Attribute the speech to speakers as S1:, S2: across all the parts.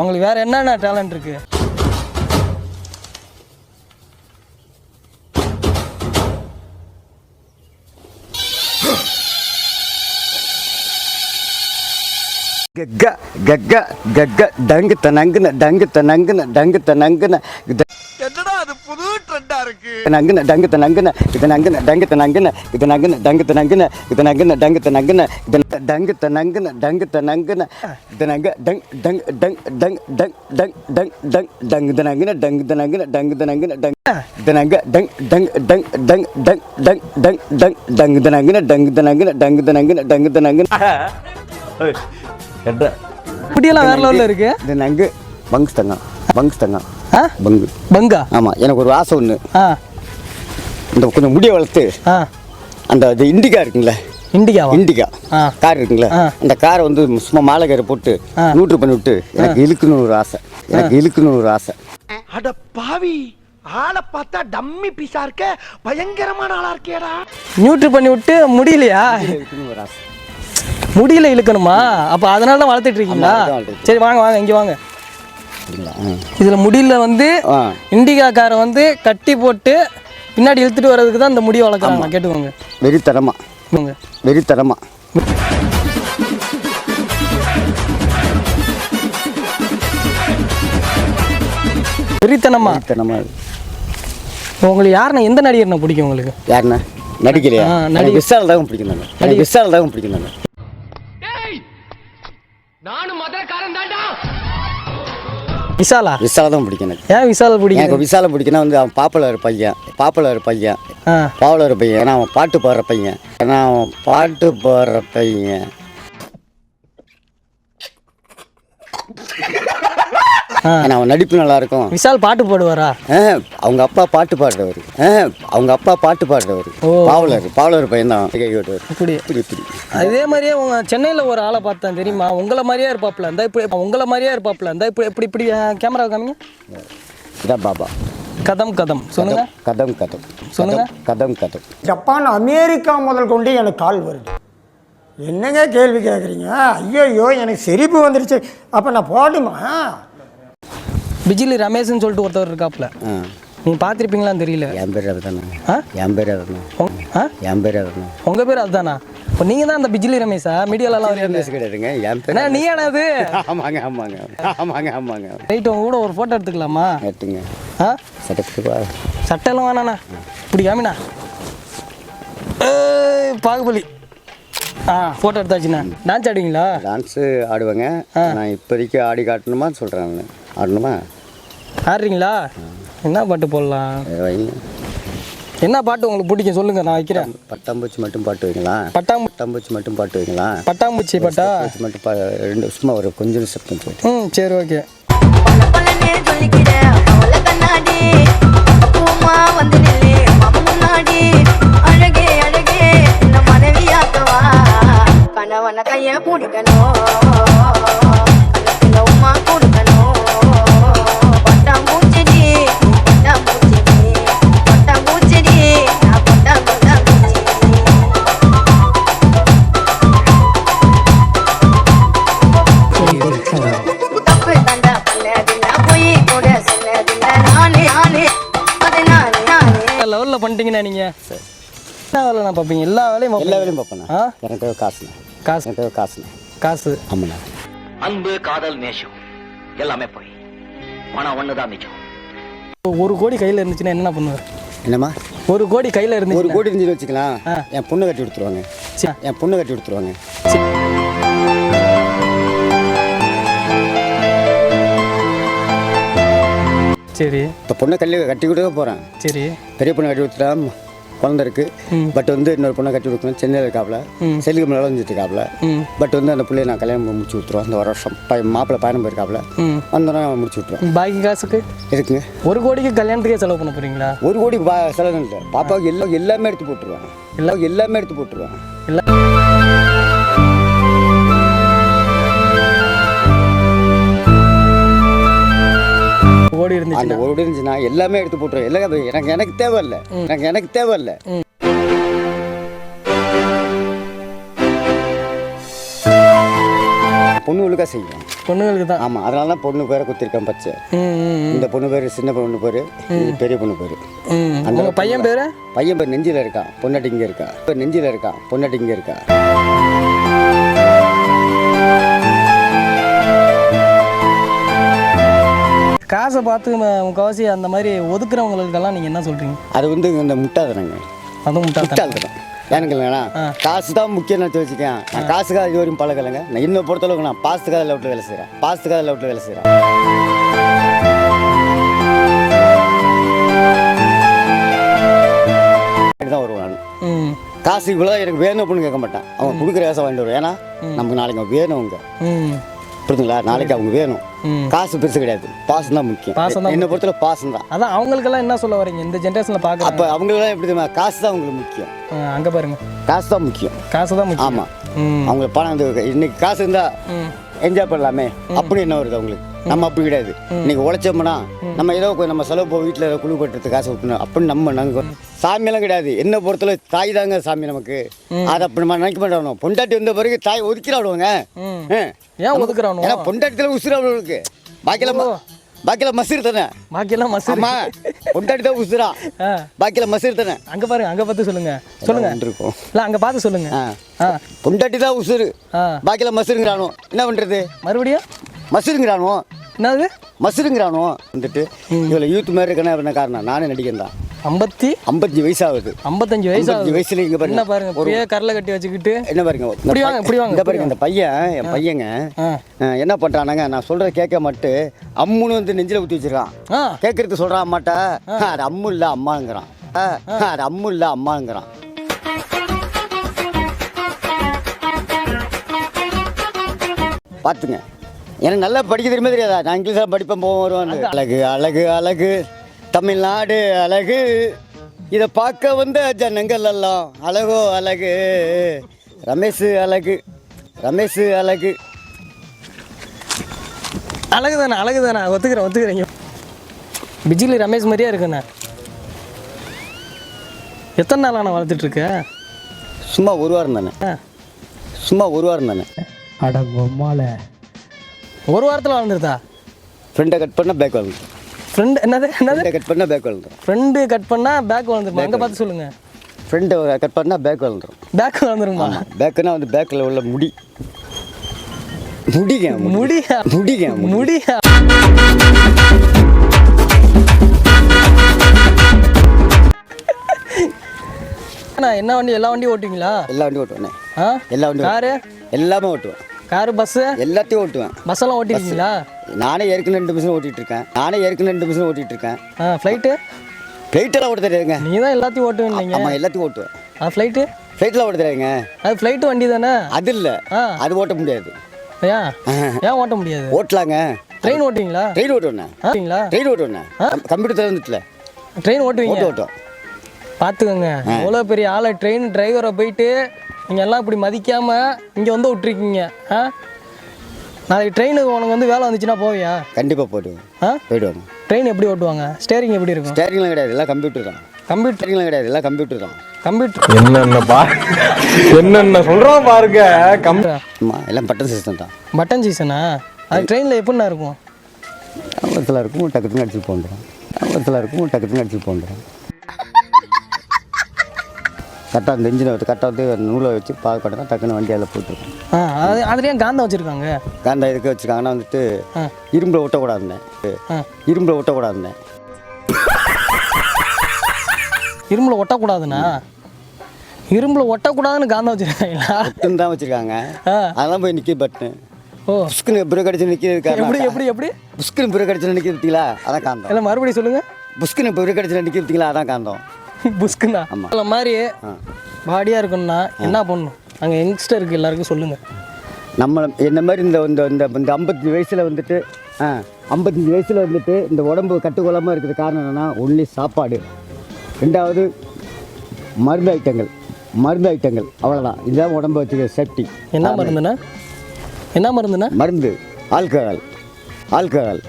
S1: உங்களுக்கு வேற என்னென்ன டேலண்ட் இருக்கு
S2: கக்க கக்க கக்க டங்கு தனங்குன டங்கு தனங்குன டங்கு தனங்குன
S3: அது புது ட்ரெண்டா இருக்கு
S2: நங்குன டங்கு தனங்குன இது நங்குன டங்கு தனங்குன இது நங்குன டங்கு தனங்குன இது நங்குன டங்கு தனங்குன இது டங்கு தனங்குன டங்கு தனங்குன இது நங்க டங் டங் டங் டங் டங் டங் டங் டங் டங்கு தனங்குன டங்கு தனங்குன டங்கு தனங்குன டங் இது நங்க டங் டங் டங் டங் டங் டங் டங் டங் டங்கு தனங்குன டங்கு தனங்குன டங்கு தனங்குன டங்கு தனங்குன
S1: இப்படியெல்லாம் வேற லெவல்ல இருக்கு
S2: இது நங்கு தங்கம் பங்கு தங்கம்
S1: ஆ
S2: பங்கு.
S1: பங்கா?
S2: ஆமாம் எனக்கு ஒரு ஆசை ஒன்று
S1: ஆ.
S2: இந்த கொஞ்சம் முடியை வளர்த்து
S1: ஆ.
S2: அந்த இது இண்டிகா இருக்குங்களே? இண்டிகா.
S1: ஆ.
S2: கார் இருக்குங்களே?
S1: ஆ.
S2: அந்த காரை வந்து சும்மா மாலை கயிறு போட்டு
S1: ஆ.
S2: நியூட்ரு பண்ணி விட்டு எனக்கு இழுக்கணும்னு ஒரு ஆசை. எனக்கு இழுக்கணும்னு ஒரு ஆசை.
S3: அட பாவி ஆளை பார்த்தா டம்மி பீஸா இருக்க? பயங்கரமான ஆளா இருக்கேடா.
S1: நியூட்ரி பண்ணி விட்டு முடியலையா?
S2: ஒரு ஆசை.
S1: முடியல இழுக்கணுமா? அப்ப அதனால தான் வளர்த்துட்டு இருக்கீங்களா சரி வாங்க வாங்க இங்க வாங்க.
S2: அப்படிங்களா.
S1: இதுல முடியல வந்து இண்டிகா காரை வந்து கட்டி போட்டு பின்னாடி இழுத்துட்டு வர்றதுக்கு தான் இந்த முடியை வளர்க்குறாங்க. கேட்டுக்கோங்க.
S2: வெறித்தனமா.
S1: கேட்டுக்கோங்க.
S2: வெறித்தனமா.
S1: வெறித்தனமா? உங்களுக்கு யாருண்ணா எந்த நடிகர்ண்ணா பிடிக்கும் உங்களுக்கு?
S2: யாருண்ணா நடிக்கலையா
S1: ஆ, நடி-
S2: எனக்கு விஷால் தான் பிடிக்கும் நான். விஷால் தான் பிடிக்கும் நான்.
S1: விசாலா?
S2: விஷால் தான் பிடிக்கும் எனக்கு.
S1: ஏன் விசால் பிடிக்கும்
S2: எனக்கு விசாலை பிடிக்குன்னா வந்து அவன் பாப்புலர் பையன் பாப்புலர் பையன்
S1: ஆ.
S2: பாவலர் பையன். ஏன்னா அவன் பாட்டு பாடுற பையன். ஏன்னா அவன் பாட்டு பாடுற பையன். ஏன்னா அவன் நடிப்பு நல்லா இருக்கும்
S1: விஷால் பாட்டு போடுவாரா?
S2: அவங்க அப்பா பாட்டு பாடுறவர். அவங்க அப்பா பாட்டு பாடுறவர்.
S1: ஓ.
S2: பாவலர் பாவலர் பையன் தான் ஓட்டுவார்
S1: இப்படி.
S2: இப்படி இப்படி.
S1: அதே மாதிரியே உங்க சென்னையில் ஒரு ஆளை பார்த்தேன் தெரியுமா? உங்களை மாதிரியே இருப்பாப்ல இந்த இப்படி உங்களை மாதிரியே இருப்பாப்ல இந்த இப்படி இப்படி இப்படி கேமரா காமிங்க.
S2: இதான் பாபா.
S1: கதம் கதம். சொல்லுங்க.
S2: கதம் கதம்
S1: சொல்லுங்க.
S2: கதம் கதம்
S4: ஜப்பான் அமெரிக்கா முதல் கொண்டு எனக்கு கால் வருது. என்னங்க கேள்வி கேட்குறீங்க ஐயோ எனக்கு சிரிப்பு வந்துருச்சு. அப்போ நான் போடுமா
S1: பிஜிலி ரமேஷ்னு சொல்லிட்டு ஒருத்தவர் இருக்காப்ல
S2: ஆ.
S1: நீங்க பார்த்துருப்பீங்களான்னு தெரியல.
S2: என் பேர் அதுதானே
S1: ஆ?
S2: என் பேர் அதுதானே
S1: ஆ?
S2: என் பேர் அதுதானே
S1: உங்க பேர் அதுதானா? இப்போ நீங்க தான் அந்த பிஜிலி ரமேஷா? மீடியாலலாம்
S2: பேச கிடையாதுங்க. என் பேர்
S1: நீ அது?
S2: ஆமாங்க ஆமாங்க. ஆமாங்க ஆமாங்க.
S1: ரைட் உங்க கூட ஒரு ஃபோட்டோ எடுத்துக்கலாமா?
S2: கேட்டுங்க
S1: ஆ?
S2: வா.
S1: சட்டையெல்லாம் வேணாண்ணா. இப்படி காமிண்ணா. பாகுபலி. ஆ ஃபோட்டோ எடுத்தாச்சுண்ணா. டான்ஸ் ஆடுவீங்களா?
S2: டான்ஸு ஆடுவேங்க. நான் இப்போதைக்கு ஆடி காட்டணுமா சொல்கிறேன் ஆடணுமா?
S1: ஆடுறீங்களா? என்ன பாட்டு போடலாம்? என்ன பாட்டு உங்களுக்கு பிடிக்கும்? சொல்லுங்க நான் வைக்கிறேன்.
S2: பட்டாம்பூச்சி மட்டும் பாட்டு வைங்களா?
S1: பட்டாம்பூ
S2: பட்டாம்பூச்சி மட்டும் பாட்டு வைங்களா?
S1: பட்டாம்பூச்சி பாட்டா?
S2: மட்டும் பா ரெண்டு சும்மா ஒரு கொஞ்சம் சத்தம் போட்டு.
S1: ம் சரி ஓகே.
S5: பொல பொலனே சொல்லிக்கிற
S1: பண்ணிட்டீங்கண்ணா நீங்கள் என்ன வேலை நான் பார்ப்பீங்க? எல்லா வேலையும்
S2: எல்லா. வேலையும் பார்ப்பேன்
S1: ஆ?
S2: எனக்கு தேவை காசுண்ணே.
S1: காசு?
S2: எனக்கு தேவை காசுண்ணே.
S1: காசு.
S2: ஆமாண்ணா.
S6: அன்பு காதல் நேசம். எல்லாமே போய். பணம் ஒண்ணுதான் மிச்சம்.
S1: ஒரு கோடி கையில் இருந்துச்சுன்னா என்ன பண்ணுவார்?
S2: என்னம்மா?
S1: ஒரு கோடி கையில்
S2: ஒரு
S1: இருந்துச்சு
S2: கோடி இருந்துச்சு வச்சுக்கலாம். என் பொண்ணு கட்டி கொடுத்துருவாங்க. என் பொண்ணு கட்டி கொடுத்துருவாங்க.
S1: சரி.
S2: இப்போ பொண்ணை கல்லி கட்டி கொடுக்க போகிறேன்
S1: சரி.
S2: பெரிய பொண்ணை கட்டி கொடுத்துட்டா குழந்தை இருக்கு. பட் வந்து இன்னொரு பொண்ணை கட்டி கொடுக்கணும். சென்னையில் இருக்காப்புல செல்லுக்கு மேலே வந்துட்டு இருக்காப்புல பட் வந்து அந்த பிள்ளைய நான் கல்யாணம் முடிச்சு விட்ருவோம் இந்த ஒரு வருஷம் மாப்பிள்ளை பயணம் போயிருக்காப்புல வந்தோடனே முடிச்சு விட்ருவோம்
S1: பாக்கி காசுக்கு?
S2: இருக்குங்க
S1: ஒரு கோடிக்கு கல்யாணத்துக்கே செலவு பண்ண போறீங்களா?
S2: ஒரு கோடி செலவு இல்லை பாப்பாவுக்கு எல்லாம் எல்லாமே எடுத்து போட்டுருவேன். எல்லாம் எல்லாமே எடுத்து போட்டுருவேன்.
S1: இல்லை கோடி
S2: அந்த ஒரு இருந்துச்சுன்னா எல்லாமே எடுத்து போட்டுருவேன். எல்லாம் எனக்கு எனக்கு தேவையில்ல. எனக்கு எனக்கு தேவையில்ல. பொண்ணுகளுக்கு பொண்ணுக்காக செய்வேன்.
S1: பொண்ணுங்களுக்கு தான்?
S2: ஆமாம் அதனால தான் பொண்ணு பேரை குத்திருக்கேன் பச்சை. இந்த பொண்ணு பேர் சின்ன பொண்ணு பேர் பெரிய பொண்ணு பேர். அந்த
S1: பையன் பேர்?
S2: பையன் பேர் நெஞ்சில் இருக்கான் பொண்டாட்டி இங்கே இருக்கா இப்போ நெஞ்சில் இருக்கான் பொண்டாட்டி இங்கே இருக்கா?
S1: காசை பார்த்து முக்கால்வாசி அந்த மாதிரி ஒதுக்குறவங்களுக்கெல்லாம் நீங்கள் என்ன சொல்கிறீங்க
S2: அது வந்து இந்த முட்டாதனங்க
S1: அதுவும் முட்டாள்
S2: முட்டாள்தனம். ஏனுங்களா காசு தான் முக்கியம் நான் வச்சுக்கேன். நான் காசுக்காக இது வரையும் பழகலைங்க. நான் இன்னும் பொறுத்தளவுக்கு நான் பாசத்துக்காக லெவட்டில் வேலை செய்கிறேன் பாசத்துக்காக லெவட்டில் வேலை செய்கிறேன் தான் வருவேன் காசு இவ்வளோ எனக்கு வேணும் அப்படின்னு கேட்க மாட்டேன். அவங்க கொடுக்குற காசை வாங்கிட்டு வருவேன். ஏன்னா நமக்கு நாளைக்கு வேணும் அவங்க புரியுதுங்களா நாளைக்கு அவங்க வேணும். காசு பெருசு கிடையாது. பாசம் தான் முக்கியம்.
S1: பாசம் தான்
S2: என்னை பொறுத்தல பாசம் தான்.
S1: அதான் அவங்களுக்கெல்லாம் என்ன சொல்ல வரீங்க? இந்த ஜென்ரேஷனில் பார்க்குறாங்க
S2: அப்போ அவங்களுக்கெல்லாம் எப்படி காசு தான் அவங்களுக்கு முக்கியம்.
S1: அங்கே பாருங்க.
S2: காசு தான் முக்கியம்.
S1: காசு தான் முக்கியம்.
S2: ஆமாம்
S1: ம்.
S2: அவங்க பணம் வந்து இன்னைக்கு காசு இருந்தா என்ஜாய் பண்ணலாமே. அப்படி என்ன வருது அவங்களுக்கு? நம்ம அப்படி கிடையாது. இன்னைக்கு உழைச்சோம்னா நம்ம ஏதோ நம்ம செலவு போய் வீட்டில் குழு கட்டுறது காசு அப்படின்னு நம்ம நாங்கள் சாமியெல்லாம் கிடையாது. என்ன பொறுத்தல தாய் தாங்க சாமி நமக்கு. அதை அப்படி நம்ம நினைக்க மாட்டோம். பொண்டாட்டி வந்த பிறகு தாய் ஒதுக்கிடாடுவாங்க.
S1: ம். ஏன் ஒதுக்குறானோ
S2: ஏன்னா பொண்டாட்டியில் உசுறு அவளுக்கு பாக்கியில் பாக்கியில் மசூர் தானே?
S1: பாக்கியெல்லாம் மசூர்.
S2: பொண்டாட்டி தான் உசுரா. பாக்கியில் மசூர் தானே?
S1: அங்கே பாருங்க அங்கே பார்த்து சொல்லுங்க. சொல்லுங்க.
S2: இருக்கும்
S1: இல்லை அங்கே பார்த்து சொல்லுங்க.
S2: பொண்டாட்டி தான் உசுறு
S1: ஆ.
S2: பாக்கியில் மசூருங்கிறானோ? என்ன பண்ணுறது
S1: மறுபடியும்?
S2: மசூருங்கிறானோ?
S1: என்னது?
S2: மசூருங்கிறானோ? வந்துட்டு இவ்வளோ யூத் மாதிரி இருக்கணும் என்ன காரணம்? நானே நடிகன் தான்
S1: ஐம்பத்தி
S2: ஐம்பத்தஞ்சு வயசாகுது.
S1: ஐம்பத்தஞ்சு வயசு
S2: ஐம்பத்தஞ்சு வயசுல இங்க பாருங்க.
S1: என்ன பாருங்க இப்படியே கரலை கட்டி வச்சுக்கிட்டு.
S2: என்ன பாருங்க
S1: இப்படி வாங்க, இப்படி வாங்க,
S2: இந்த பாருங்க இந்த பையன் என் பையங்க. என்ன பண்றானாங்க நான் சொல்றத கேட்க மாட்டு அம்முன்னு வந்து நெஞ்சில ஊத்தி வச்சிருக்கான்.
S1: ஆ.
S2: கேட்கறது சொல்றான் மாட்டா அது அம்மு இல்ல அம்மாங்கிறான். அது அம்மு இல்ல அம்மாங்கிறான். பார்த்துங்க. எனக்கு நல்லா படிக்க தெரியுமே தெரியாதா? நான் இங்கிலீஷில் படிப்பேன் போவோம் வருவான் அழகு அழகு அழகு. தமிழ்நாடு அழகு. இதை பார்க்க வந்த ஜனங்கள் எல்லாம் அழகோ அழகு. ரமேஷ் அழகு ரமேஷ் அழகு.
S1: அழகு தானே அழகு தானே ஒத்துக்கிறேன் ஒத்துக்கிறேங்க பிஜிலி ரமேஷ் மாதிரியே இருக்குண்ணே. எத்தனை நாளாக நான் வளர்த்துட்டு இருக்க
S2: சும்மா ஒரு வாரம் தானே. சும்மா ஒரு வாரம் தானே.
S1: ஒரு வாரத்தில் வளர்ந்துருதா?
S2: ஃப்ரெண்டை கட் பண்ணால் பேக் வளர்ந்துடும்
S1: ஃப்ரெண்டு என்னது என்னது?
S2: கட் பண்ணால் பேக் வளர்ந்துடும்
S1: ஃப்ரெண்டு கட் பண்ணால் பேக் வளர்ந்துருமா? அங்கே பார்த்து சொல்லுங்க.
S2: ஃப்ரெண்டை கட் பண்ணால் பேக் வளர்ந்துடும்
S1: பேக் வளர்ந்துருமா?
S2: பேக்குன்னா வந்து பேக்கில் உள்ள முடி. முடிங்க முடி.
S1: முடியா
S2: முடிங்க முடி.
S1: முடியா என்ன வண்டி? எல்லா வண்டியும் ஓட்டுவீங்களா?
S2: எல்லா வண்டியும் ஓட்டுவேன் எல்லா வண்டியும்
S1: காரு
S2: எல்லாமே ஓட்டுவேன்.
S1: காரு பஸ்ஸு
S2: எல்லாத்தையும் ஓட்டுவேன்.
S1: பஸ்ஸெல்லாம் ஓட்டிருக்கீங்களா?
S2: நானே ஏற்கனவே ரெண்டு மிஷின் ஓட்டிட்டு இருக்கேன் நானே ஏற்கனவே ரெண்டு மிஷின் ஓட்டிட்டு இருக்கேன்
S1: ஆ ஃப்ளைட்டு
S2: ஃப்ளைட்டெல்லாம் ஓட்ட தெரியாதுங்க.
S1: நீ தான் எல்லாத்தையும் ஓட்டுவீங்க
S2: ஆமாம் எல்லாத்தையும் ஓட்டுவேன்.
S1: ஆ ஃப்ளைட்டு
S2: ஃப்ளைட்டெல்லாம் ஓட்ட தெரியாதுங்க.
S1: அது ஃப்ளைட்டு வண்டி தானே
S2: அது இல்லை.
S1: ஆ.
S2: அது ஓட்ட முடியாது.
S1: ஏன்? ஏன் ஓட்ட முடியாது?
S2: ஓட்டலாங்க.
S1: ட்ரெயின் ஓட்டுவீங்களா?
S2: ட்ரெயின் ஓட்டுவேண்ணே.
S1: ஓட்டுவீங்களா?
S2: ட்ரெயின் ஓட்டுவேண்ணே. கம்ப்யூட்டர் வந்துட்டுல
S1: ட்ரெயின் ஓட்டுவீங்க?
S2: ஓட்டு ஓட்டும்
S1: பார்த்துக்கோங்க எவ்வளோ பெரிய ஆளை ட்ரெயின் டிரைவரை போயிட்டு நீங்கள் எல்லாம் இப்படி மதிக்காமல் இங்கே வந்து விட்ருக்கீங்க ஆ? நாளைக்கு ட்ரெயினுக்கு உனக்கு வந்து வேலை வந்துச்சுன்னா போவியா?
S2: கண்டிப்பாக போயிடுவேன்
S1: ஆ?
S2: போயிடுவாங்க
S1: ட்ரெயின் எப்படி ஓட்டுவாங்க? ஸ்டேரிங் எப்படி இருக்கும்?
S2: ஸ்டேரிங்லாம் கிடையாது எல்லாம் கம்ப்யூட்டர் தான்.
S1: கம்ப்யூட்டர்
S2: ஸ்டேரிங்லாம் கிடையாது எல்லாம் கம்ப்யூட்டர் தான்.
S1: கம்ப்யூட்டர்
S7: என்னென்ன பா என்னென்ன சொல்றான் பாருங்க. கம்
S2: ஆமாம் எல்லாம் பட்டன் சிஸ்டம் தான்.
S1: பட்டன் சீசனா அது ட்ரெயினில் எப்படிண்ணா இருக்கும்?
S2: அவரத்தில் இருக்கும் டக்குன்னு அடிச்சு போண்டுறோம் அவரத்தில் இருக்கும் டக்குன்னு அடிச்சு போண்டுறோம் கரெக்டாக அந்த இன்ஜினை வச்சு கரெக்டாக வந்து நூலை வச்சு பால் கட்டினா டக்குன்னு வண்டி அதில் போட்டுருக்கோம்.
S1: அது அதுலேயே காந்தம் வச்சுருக்காங்க?
S2: காந்தா எதுக்கு வச்சுருக்காங்கன்னா வந்துட்டு. இரும்பில் ஒட்டக்கூடாதுண்ணே இரும்பில் ஒட்டக்கூடாதுண்ணே
S1: இரும்பில் ஒட்டக்கூடாதுண்ணா இரும்பில் ஒட்டக்கூடாதுன்னு காந்தம் வச்சுருக்காங்களா?
S2: தான் வச்சுருக்காங்க. அதெல்லாம் போய் நிற்க பட்டுன்னு
S1: ஓ.
S2: புஷ்குன்னு பிரேக் அடிச்சு நிற்கிறது
S1: எப்படி எப்படி எப்படி?
S2: புஷ்குன்னு பிரேக் அடிச்சு நிற்க பார்த்தீங்களா அதான் காந்தம்.
S1: இல்லை மறுபடியும் சொல்லுங்கள்
S2: புஷ்குன்னு பிரேக் அடிச்சு நிற்க பார்த்தீங்களா அதான் காந்தம்.
S1: புஸ்குண்ணா
S2: ஆமா.
S1: இந்த மாதிரி பாடியாக இருக்கணும்னா என்ன பண்ணணும்? அங்கே யங்ஸ்டருக்கு எல்லாருக்கும் சொல்லுங்கள்
S2: நம்ம என்ன மாதிரி இந்த இந்த இந்த இந்த ஐம்பத்தஞ்சு வயசில் வந்துட்டு ஆ ஐம்பத்தஞ்சு வயசில் வந்துட்டு இந்த உடம்பு கட்டுக்கொள்ளாமல் இருக்கிறது காரணம் என்னென்னா ஒன்லி சாப்பாடு. ரெண்டாவது மருந்து ஐட்டங்கள். மருந்து ஐட்டங்கள். அவ்வளோதான் இதுதான் உடம்பு வச்சுக்க சேஃப்டி
S1: என்ன மருந்துண்ணா? என்ன மருந்துண்ணா?
S2: மருந்து. ஆல்கஹால். ஆல்கஹால்.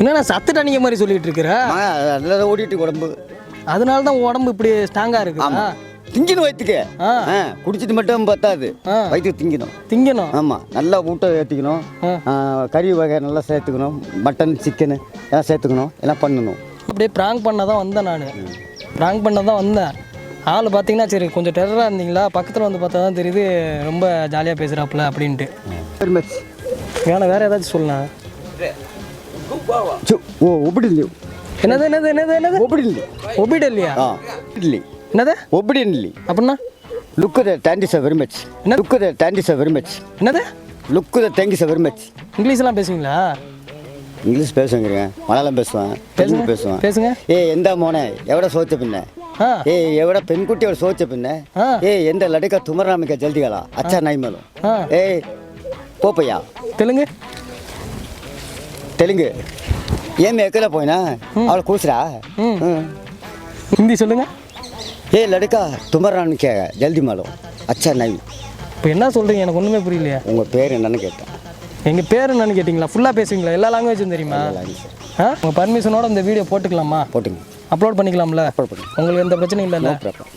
S1: என்னண்ணா சத்து தண்ணிக்க மாதிரி சொல்லிட்டு இருக்கிற?
S2: தான் ஓடிட்டு உடம்பு.
S1: அதனால தான் உடம்பு இப்படி ஸ்ட்ராங்காக இருக்குதா
S2: திங்கணும் வயிற்றுக்கு குடிச்சிட்டு மட்டும் பத்தாது. வயிற்றுக்கு திங்கணும்.
S1: திங்கணும்?
S2: ஆமாம் நல்லா ஊட்ட ஏற்றிக்கணும். கறி வகை நல்லா சேர்த்துக்கணும். மட்டன் சிக்கனு எல்லாம் சேர்த்துக்கணும். எல்லாம் பண்ணணும்.
S1: அப்படியே ப்ராங்க் பண்ண தான் வந்தேன் நான். ப்ராங்க் பண்ண தான் வந்தேன். ஆள் பார்த்தீங்கன்னா சரி கொஞ்சம் டெரராக இருந்தீங்களா? பக்கத்தில் வந்து பார்த்தா தான் தெரியுது ரொம்ப ஜாலியாக பேசுகிறாப்புல அப்படின்ட்டு.
S2: வெரி மச்
S1: வேணா வேறு ஏதாச்சும் சொல்லலாம்
S2: ஓ ஒப்பிடி இல்லை
S1: என்னது என்னது என்னது என்னது?
S2: ஒப்பிடி இல்லை ஆ. இல்லை
S1: என்னது?
S2: ஒப்பிடி இல்லை
S1: அப்படின்னா
S2: look the sir very much
S1: என்ன
S2: look the thank sir very much
S1: என்னது?
S2: Look the thank sir very much
S1: இங்கிலீஷ்லாம் பேசுவீங்களா?
S2: இங்கிலீஷ் பேசுங்கிறேன் மலையாளம் பேசுவேன். தெலுங்கு பேசுவேன்.
S1: பேசுங்க.
S2: ஏ எந்த மோனே? எவட சோச்ச பின்ன? ஏ எவட பெண்குட்டி
S1: அவட
S2: சோச்ச பின்ன? ஏ எந்த லடுக்க துமராமிக்க ஜல்திகளா அச்சா
S1: நைமலும்
S2: ஏய் போப்பையா
S1: தெலுங்கு?
S2: தெலுங்கு. ஏன் எக்கல போயினா? அவளை கூசுடா
S1: ஹிந்தி சொல்லுங்க.
S2: ஏ லடுக்கா துமர்றான்னு கேட்க ஜல்தி மாலும் அச்சா நவி
S1: இப்போ என்ன சொல்கிறீங்க எனக்கு ஒன்றுமே புரியலையா.
S2: உங்கள் பேர் என்னன்னு கேட்டேன்.
S1: எங்கள் பேர் என்னன்னு கேட்டிங்களா? ஃபுல்லாக பேசுவீங்களா? எல்லா லாங்குவேஜும் தெரியுமா? ஆ? உங்கள் பர்மிஷனோட இந்த வீடியோ போட்டுக்கலாமா?
S2: போட்டுங்க.
S1: அப்லோட் பண்ணிக்கலாம்ல?
S2: அப்லோட் பண்ணி
S1: உங்களுக்கு எந்த பிரச்சனையும்
S2: இல்லை
S1: நோ ப்ராப்ளம்